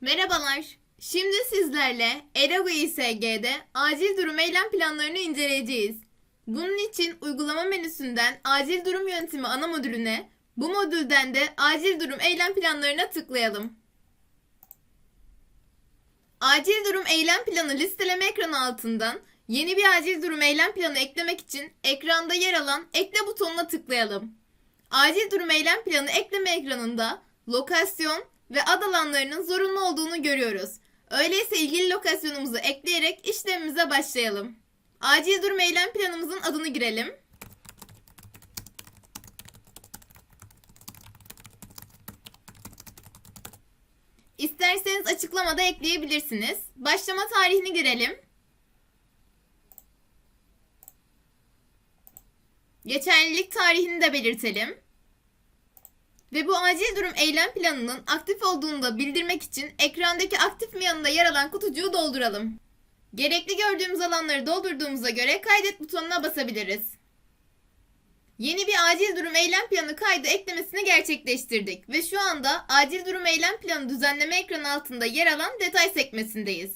Merhabalar. Şimdi sizlerle Erago İSG'de acil durum eylem planlarını inceleyeceğiz. Bunun için uygulama menüsünden acil durum yönetimi ana modülüne, bu modülden de acil durum eylem planlarına tıklayalım. Acil durum eylem planı listeleme ekranı altından yeni bir acil durum eylem planı eklemek için ekranda yer alan ekle butonuna tıklayalım. Acil durum eylem planı ekleme ekranında lokasyon ve ad alanlarının zorunlu olduğunu görüyoruz. Öyleyse ilgili lokasyonumuzu ekleyerek işlemimize başlayalım. Acil durum eylem planımızın adını girelim. İsterseniz açıklamada ekleyebilirsiniz. Başlama tarihini girelim. Geçerlilik tarihini de belirtelim. Ve bu acil durum eylem planının aktif olduğunu da bildirmek için ekrandaki aktif mi yanında yer alan kutucuğu dolduralım. Gerekli gördüğümüz alanları doldurduğumuza göre kaydet butonuna basabiliriz. Yeni bir acil durum eylem planı kaydı eklemesini gerçekleştirdik ve şu anda acil durum eylem planı düzenleme ekranı altında yer alan detay sekmesindeyiz.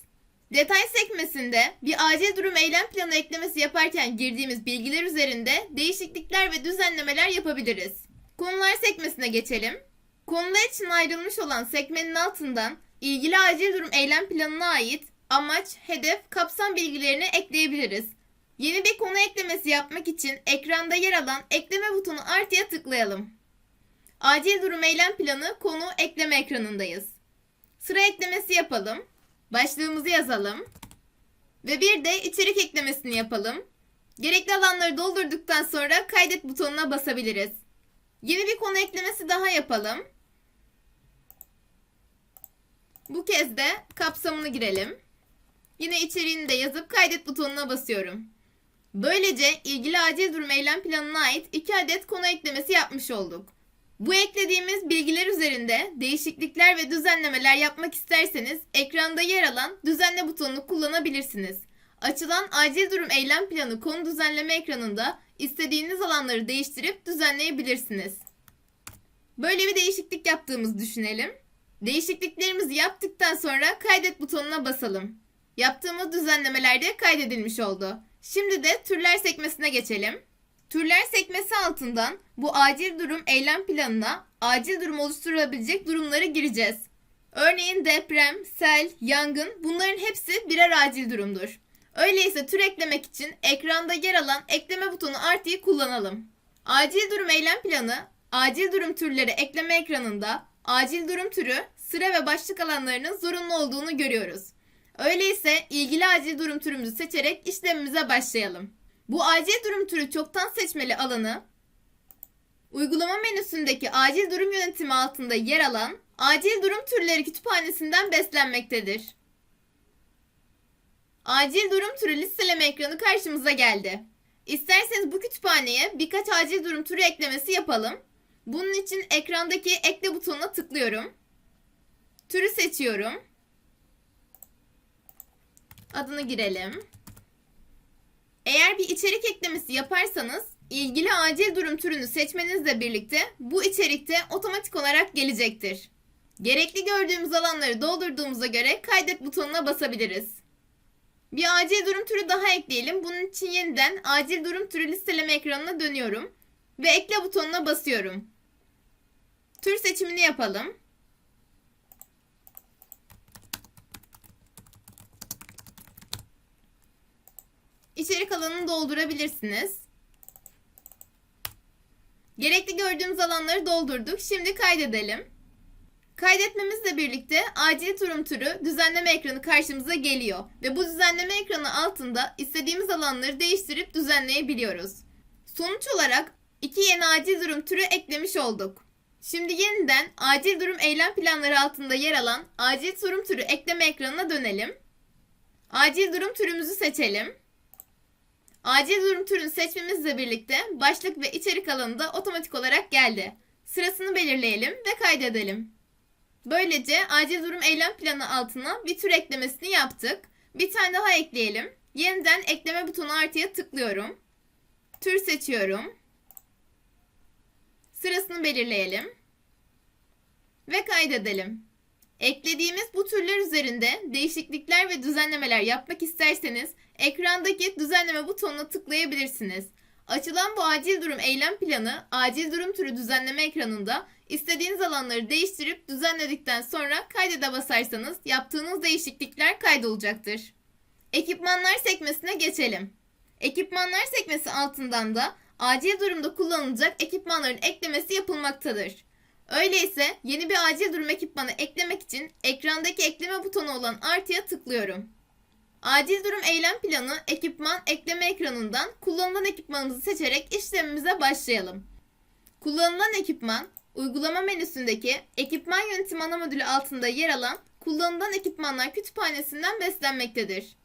Detay sekmesinde bir acil durum eylem planı eklemesi yaparken girdiğimiz bilgiler üzerinde değişiklikler ve düzenlemeler yapabiliriz. Konular sekmesine geçelim. Konular için ayrılmış olan sekmenin altından ilgili acil durum eylem planına ait amaç, hedef, kapsam bilgilerini ekleyebiliriz. Yeni bir konu eklemesi yapmak için ekranda yer alan ekleme butonu artıya tıklayalım. Acil durum eylem planı konu ekleme ekranındayız. Sıra eklemesi yapalım. Başlığımızı yazalım. Ve bir de içerik eklemesini yapalım. Gerekli alanları doldurduktan sonra kaydet butonuna basabiliriz. Yeni bir konu eklemesi daha yapalım. Bu kez de kapsamını girelim. Yine içeriğini de yazıp kaydet butonuna basıyorum. Böylece ilgili acil durum eylem planına ait 2 adet konu eklemesi yapmış olduk. Bu eklediğimiz bilgiler üzerinde değişiklikler ve düzenlemeler yapmak isterseniz ekranda yer alan düzenle butonunu kullanabilirsiniz. Açılan acil durum eylem planı konu düzenleme ekranında istediğiniz alanları değiştirip düzenleyebilirsiniz. Böyle bir değişiklik yaptığımızı düşünelim. Değişikliklerimizi yaptıktan sonra kaydet butonuna basalım. Yaptığımız düzenlemeler de kaydedilmiş oldu. Şimdi de türler sekmesine geçelim. Türler sekmesi altından bu acil durum eylem planına acil durum oluşturulabilecek durumları gireceğiz. Örneğin deprem, sel, yangın bunların hepsi birer acil durumdur. Öyleyse tür eklemek için ekranda yer alan ekleme butonu artıyı kullanalım. Acil durum eylem planı, acil durum türleri ekleme ekranında acil durum türü, sıra ve başlık alanlarının zorunlu olduğunu görüyoruz. Öyleyse ilgili acil durum türümüzü seçerek işlemimize başlayalım. Bu acil durum türü çoktan seçmeli alanı uygulama menüsündeki acil durum yönetimi altında yer alan acil durum türleri kütüphanesinden beslenmektedir. Acil durum türü listeleme ekranı karşımıza geldi. İsterseniz bu kütüphaneye birkaç acil durum türü eklemesi yapalım. Bunun için ekrandaki ekle butonuna tıklıyorum. Türü seçiyorum. Adını girelim. Eğer bir içerik eklemesi yaparsanız ilgili acil durum türünü seçmenizle birlikte bu içerikte otomatik olarak gelecektir. Gerekli gördüğümüz alanları doldurduğumuza göre kaydet butonuna basabiliriz. Bir acil durum türü daha ekleyelim. Bunun için yeniden acil durum türü listeleme ekranına dönüyorum ve ekle butonuna basıyorum. Tür seçimini yapalım. İçerik alanını doldurabilirsiniz. Gerekli gördüğümüz alanları doldurduk. Şimdi kaydedelim. Kaydetmemizle birlikte acil durum türü düzenleme ekranı karşımıza geliyor ve bu düzenleme ekranı altında istediğimiz alanları değiştirip düzenleyebiliyoruz. Sonuç olarak iki yeni acil durum türü eklemiş olduk. Şimdi yeniden acil durum eylem planları altında yer alan acil durum türü ekleme ekranına dönelim. Acil durum türümüzü seçelim. Acil durum türünü seçmemizle birlikte başlık ve içerik alanında otomatik olarak geldi. Sırasını belirleyelim ve kaydedelim. Böylece acil durum eylem planı altına bir tür eklemesini yaptık. Bir tane daha ekleyelim. Yeniden ekleme butonu artıya tıklıyorum. Tür seçiyorum. Sırasını belirleyelim. Ve kaydedelim. Eklediğimiz bu türler üzerinde değişiklikler ve düzenlemeler yapmak isterseniz ekrandaki düzenleme butonuna tıklayabilirsiniz. Açılan bu acil durum eylem planı acil durum türü düzenleme ekranında istediğiniz alanları değiştirip düzenledikten sonra kaydede basarsanız yaptığınız değişiklikler kaydolacaktır. Ekipmanlar sekmesine geçelim. Ekipmanlar sekmesi altından da acil durumda kullanılacak ekipmanların eklemesi yapılmaktadır. Öyleyse yeni bir acil durum ekipmanı eklemek için ekrandaki ekleme butonu olan artıya tıklıyorum. Acil durum eylem planı ekipman ekleme ekranından kullanılan ekipmanımızı seçerek işlemimize başlayalım. Kullanılan ekipman uygulama menüsündeki ekipman yönetim ana modülü altında yer alan kullanılan ekipmanlar kütüphanesinden beslenmektedir.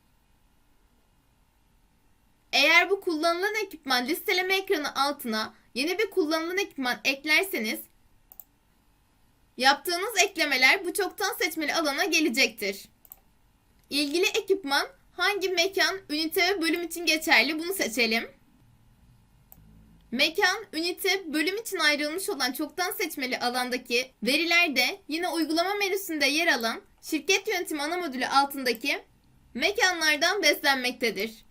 Eğer bu kullanılan ekipman listeleme ekranı altına yeni bir kullanılan ekipman eklerseniz yaptığınız eklemeler bu çoktan seçmeli alana gelecektir. İlgili ekipman hangi mekan, ünite ve bölüm için geçerli bunu seçelim. Mekan, ünite, bölüm için ayrılmış olan çoktan seçmeli alandaki verilerde yine uygulama menüsünde yer alan şirket yönetimi ana modülü altındaki mekanlardan beslenmektedir.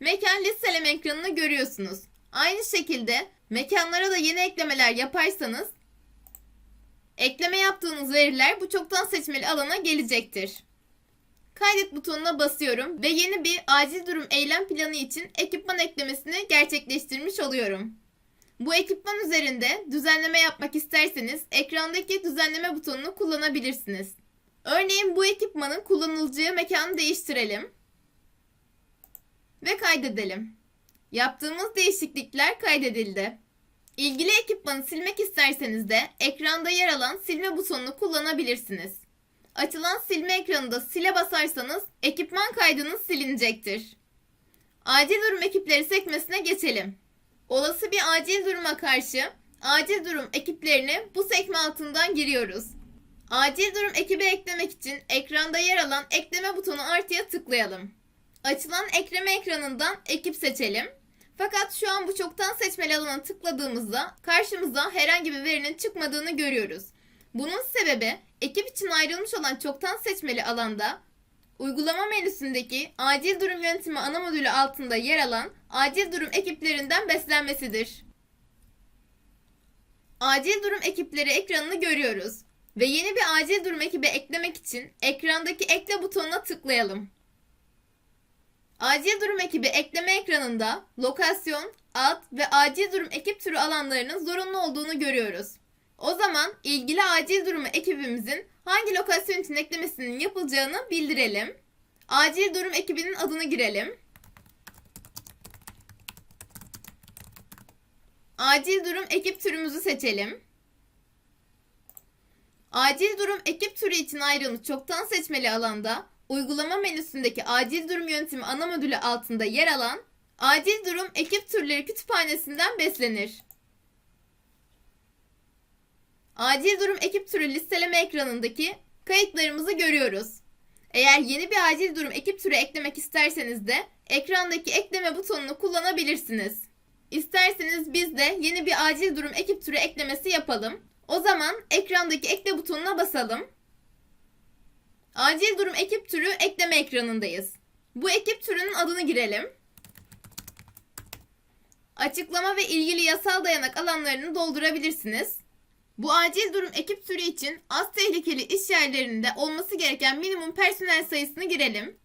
Mekan listeleme ekranını görüyorsunuz. Aynı şekilde mekanlara da yeni eklemeler yaparsanız ekleme yaptığınız veriler bu çoktan seçmeli alana gelecektir. Kaydet butonuna basıyorum ve yeni bir acil durum eylem planı için ekipman eklemesini gerçekleştirmiş oluyorum. Bu ekipman üzerinde düzenleme yapmak isterseniz ekrandaki düzenleme butonunu kullanabilirsiniz. Örneğin bu ekipmanın kullanılacağı mekanı değiştirelim ve kaydedelim. Yaptığımız değişiklikler kaydedildi. İlgili ekipmanı silmek isterseniz de ekranda yer alan silme butonunu kullanabilirsiniz. Açılan silme ekranında sile basarsanız ekipman kaydınız silinecektir. Acil durum ekipleri sekmesine geçelim. Olası bir acil duruma karşı acil durum ekiplerini bu sekme altından giriyoruz. Acil durum ekibi eklemek için ekranda yer alan ekleme butonu artıya tıklayalım. Açılan ekleme ekranından ekip seçelim. Fakat şu an bu çoktan seçmeli alana tıkladığımızda karşımıza herhangi bir verinin çıkmadığını görüyoruz. Bunun sebebi ekip için ayrılmış olan çoktan seçmeli alanda uygulama menüsündeki acil durum yönetimi ana modülü altında yer alan acil durum ekiplerinden beslenmesidir. Acil durum ekipleri ekranını görüyoruz ve yeni bir acil durum ekibi eklemek için ekrandaki ekle butonuna tıklayalım. Acil durum ekibi ekleme ekranında lokasyon, ad ve acil durum ekip türü alanlarının zorunlu olduğunu görüyoruz. O zaman ilgili acil durumu ekibimizin hangi lokasyon için eklemesinin yapılacağını bildirelim. Acil durum ekibinin adını girelim. Acil durum ekip türümüzü seçelim. Acil durum ekip türü için ayrılmış çoktan seçmeli alanda uygulama menüsündeki acil durum yönetimi ana modülü altında yer alan acil durum ekip türleri kütüphanesinden beslenir. Acil durum ekip türü listeleme ekranındaki kayıtlarımızı görüyoruz. Eğer yeni bir acil durum ekip türü eklemek isterseniz de ekrandaki ekleme butonunu kullanabilirsiniz. İsterseniz biz de yeni bir acil durum ekip türü eklemesi yapalım. O zaman ekrandaki ekle butonuna basalım. Acil durum ekip türü ekleme ekranındayız. Bu ekip türünün adını girelim. Açıklama ve ilgili yasal dayanak alanlarını doldurabilirsiniz. Bu acil durum ekip türü için az tehlikeli iş yerlerinde olması gereken minimum personel sayısını girelim.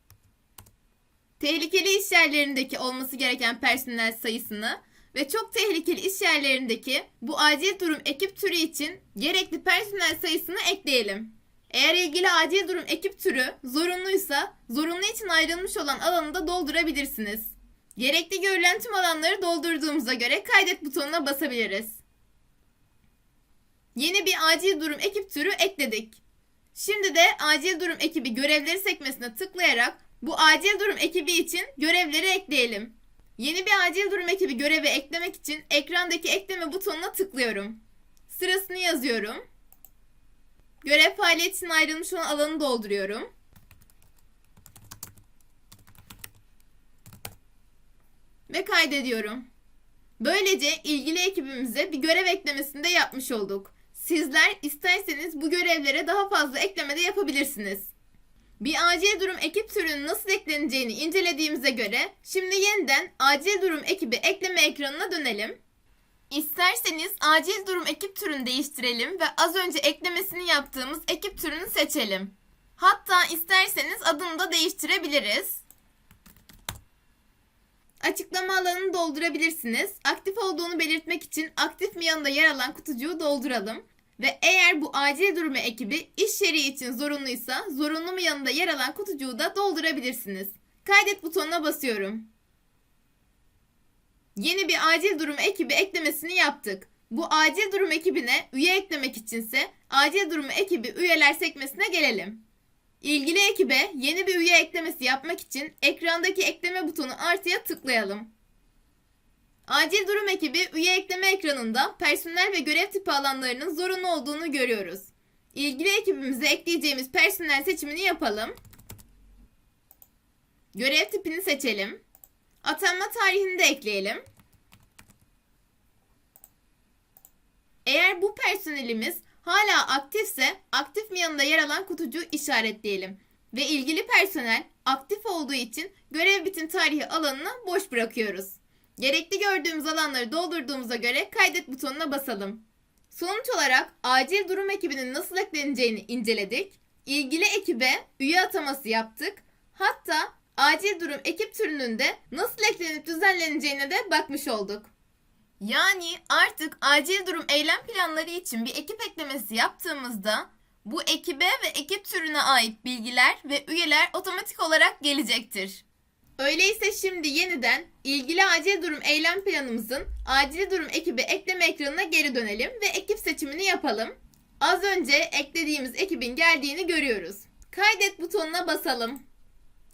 Tehlikeli iş yerlerindeki olması gereken personel sayısını ve çok tehlikeli iş yerlerindeki bu acil durum ekip türü için gerekli personel sayısını ekleyelim. Eğer ilgili acil durum ekip türü zorunluysa zorunlu için ayrılmış olan alanı da doldurabilirsiniz. Gerekli görülen tüm alanları doldurduğumuza göre kaydet butonuna basabiliriz. Yeni bir acil durum ekip türü ekledik. Şimdi de acil durum ekibi görevleri sekmesine tıklayarak bu acil durum ekibi için görevleri ekleyelim. Yeni bir acil durum ekibi görevi eklemek için ekrandaki ekleme butonuna tıklıyorum. Sırasını yazıyorum. Görev faaliyet için ayrılmış olan alanı dolduruyorum. Ve kaydediyorum. Böylece ilgili ekibimize bir görev eklemesini de yapmış olduk. Sizler isterseniz bu görevlere daha fazla ekleme de yapabilirsiniz. Bir acil durum ekip türünün nasıl ekleneceğini incelediğimize göre şimdi yeniden acil durum ekibi ekleme ekranına dönelim. İsterseniz acil durum ekip türünü değiştirelim ve az önce eklemesini yaptığımız ekip türünü seçelim. Hatta isterseniz adını da değiştirebiliriz. Açıklama alanını doldurabilirsiniz. Aktif olduğunu belirtmek için aktif mi yanında yer alan kutucuğu dolduralım. Ve eğer bu acil durumu ekibi iş yeri için zorunluysa zorunlu mu yanında yer alan kutucuğu da doldurabilirsiniz. Kaydet butonuna basıyorum. Yeni bir acil durum ekibi eklemesini yaptık. Bu acil durum ekibine üye eklemek içinse acil durum ekibi üyeler sekmesine gelelim. İlgili ekibe yeni bir üye eklemesi yapmak için ekrandaki ekleme butonu artıya tıklayalım. Acil durum ekibi üye ekleme ekranında personel ve görev tipi alanlarının zorunlu olduğunu görüyoruz. İlgili ekibimize ekleyeceğimiz personel seçimini yapalım. Görev tipini seçelim. Atanma tarihini de ekleyelim. Eğer bu personelimiz hala aktifse aktif mi yanında yer alan kutucuğu işaretleyelim. Ve ilgili personel aktif olduğu için görev bitim tarihi alanını boş bırakıyoruz. Gerekli gördüğümüz alanları doldurduğumuza göre kaydet butonuna basalım. Sonuç olarak acil durum ekibinin nasıl ekleneceğini inceledik. İlgili ekibe üye ataması yaptık. Hatta acil durum ekip türünün de nasıl eklenip düzenleneceğine de bakmış olduk. Yani artık acil durum eylem planları için bir ekip eklemesi yaptığımızda bu ekibe ve ekip türüne ait bilgiler ve üyeler otomatik olarak gelecektir. Öyleyse şimdi yeniden ilgili acil durum eylem planımızın acil durum ekibi ekleme ekranına geri dönelim ve ekip seçimini yapalım. Az önce eklediğimiz ekibin geldiğini görüyoruz. Kaydet butonuna basalım.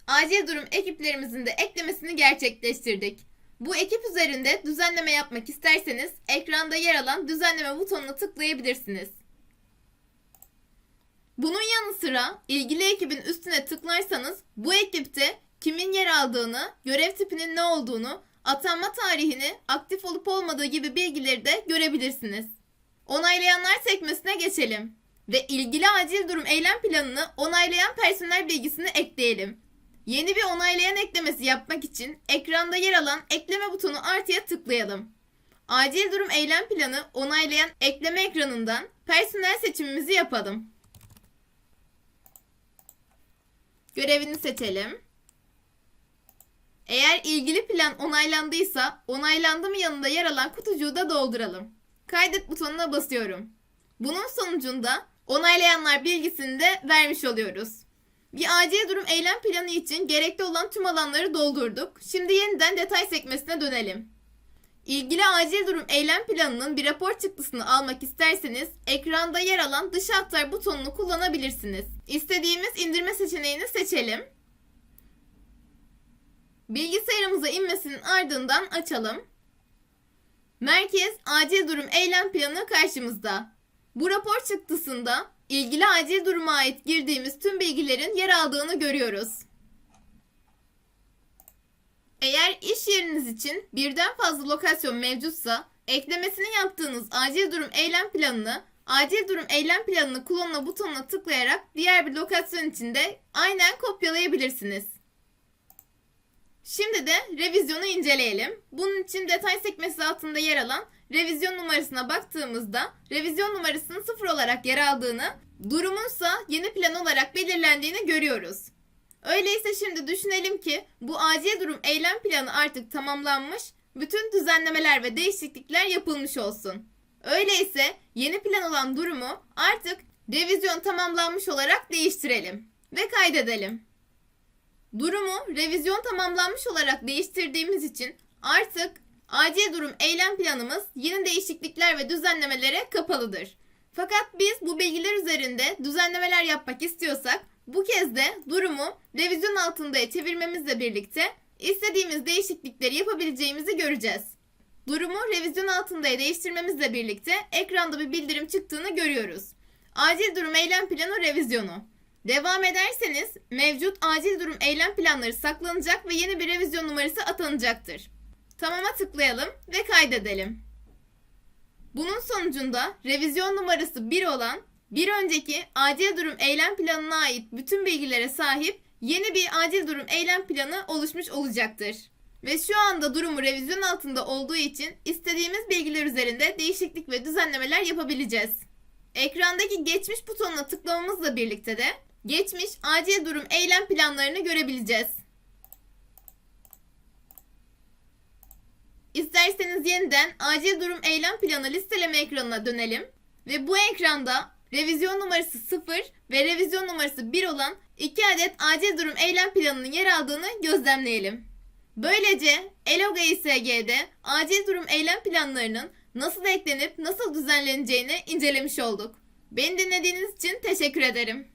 Acil durum ekiplerimizin de eklemesini gerçekleştirdik. Bu ekip üzerinde düzenleme yapmak isterseniz ekranda yer alan düzenleme butonuna tıklayabilirsiniz. Bunun yanı sıra ilgili ekibin üstüne tıklarsanız bu ekipte kimin yer aldığını, görev tipinin ne olduğunu, atanma tarihini, aktif olup olmadığı gibi bilgileri de görebilirsiniz. Onaylayanlar sekmesine geçelim ve ilgili acil durum eylem planını onaylayan personel bilgisini ekleyelim. Yeni bir onaylayan eklemesi yapmak için ekranda yer alan ekleme butonu artıya tıklayalım. Acil durum eylem planı onaylayan ekleme ekranından personel seçimimizi yapalım. Görevini seçelim. Eğer ilgili plan onaylandıysa onaylandı mı yanında yer alan kutucuğu da dolduralım. Kaydet butonuna basıyorum. Bunun sonucunda onaylayanlar bilgisini de vermiş oluyoruz. Bir acil durum eylem planı için gerekli olan tüm alanları doldurduk. Şimdi yeniden detay sekmesine dönelim. İlgili acil durum eylem planının bir rapor çıktısını almak isterseniz ekranda yer alan dışa aktar butonunu kullanabilirsiniz. İstediğimiz indirme seçeneğini seçelim. Bilgisayarımıza inmesinin ardından açalım. Merkez acil durum eylem planı karşımızda. Bu rapor çıktısında ilgili acil duruma ait girdiğimiz tüm bilgilerin yer aldığını görüyoruz. Eğer iş yeriniz için birden fazla lokasyon mevcutsa eklemesini yaptığınız acil durum eylem planını acil durum eylem planını kullanma butonuna tıklayarak diğer bir lokasyon için de aynen kopyalayabilirsiniz. Şimdi de revizyonu inceleyelim. Bunun için detay sekmesi altında yer alan revizyon numarasına baktığımızda revizyon numarasının sıfır olarak yer aldığını, durumunsa yeni plan olarak belirlendiğini görüyoruz. Öyleyse şimdi düşünelim ki bu acil durum eylem planı artık tamamlanmış, bütün düzenlemeler ve değişiklikler yapılmış olsun. Öyleyse yeni plan olan durumu artık revizyon tamamlanmış olarak değiştirelim ve kaydedelim. Durumu revizyon tamamlanmış olarak değiştirdiğimiz için artık acil durum eylem planımız yeni değişiklikler ve düzenlemelere kapalıdır. Fakat biz bu bilgiler üzerinde düzenlemeler yapmak istiyorsak bu kez de durumu revizyon altında çevirmemizle birlikte istediğimiz değişiklikleri yapabileceğimizi göreceğiz. Durumu revizyon altında değiştirmemizle birlikte ekranda bir bildirim çıktığını görüyoruz. Acil durum eylem planı revizyonu. Devam ederseniz mevcut acil durum eylem planları saklanacak ve yeni bir revizyon numarası atanacaktır. Tamama tıklayalım ve kaydedelim. Bunun sonucunda revizyon numarası 1 olan bir önceki acil durum eylem planına ait bütün bilgilere sahip yeni bir acil durum eylem planı oluşmuş olacaktır. Ve şu anda durumu revizyon altında olduğu için istediğimiz bilgiler üzerinde değişiklik ve düzenlemeler yapabileceğiz. Ekrandaki geçmiş butonuna tıklamamızla birlikte de geçmiş acil durum eylem planlarını görebileceğiz. İsterseniz yeniden acil durum eylem planı listeleme ekranına dönelim ve bu ekranda revizyon numarası 0 ve revizyon numarası 1 olan iki adet acil durum eylem planının yer aldığını gözlemleyelim. Böylece ELOGA İSG'de acil durum eylem planlarının nasıl eklenip nasıl düzenleneceğini incelemiş olduk. Beni dinlediğiniz için teşekkür ederim.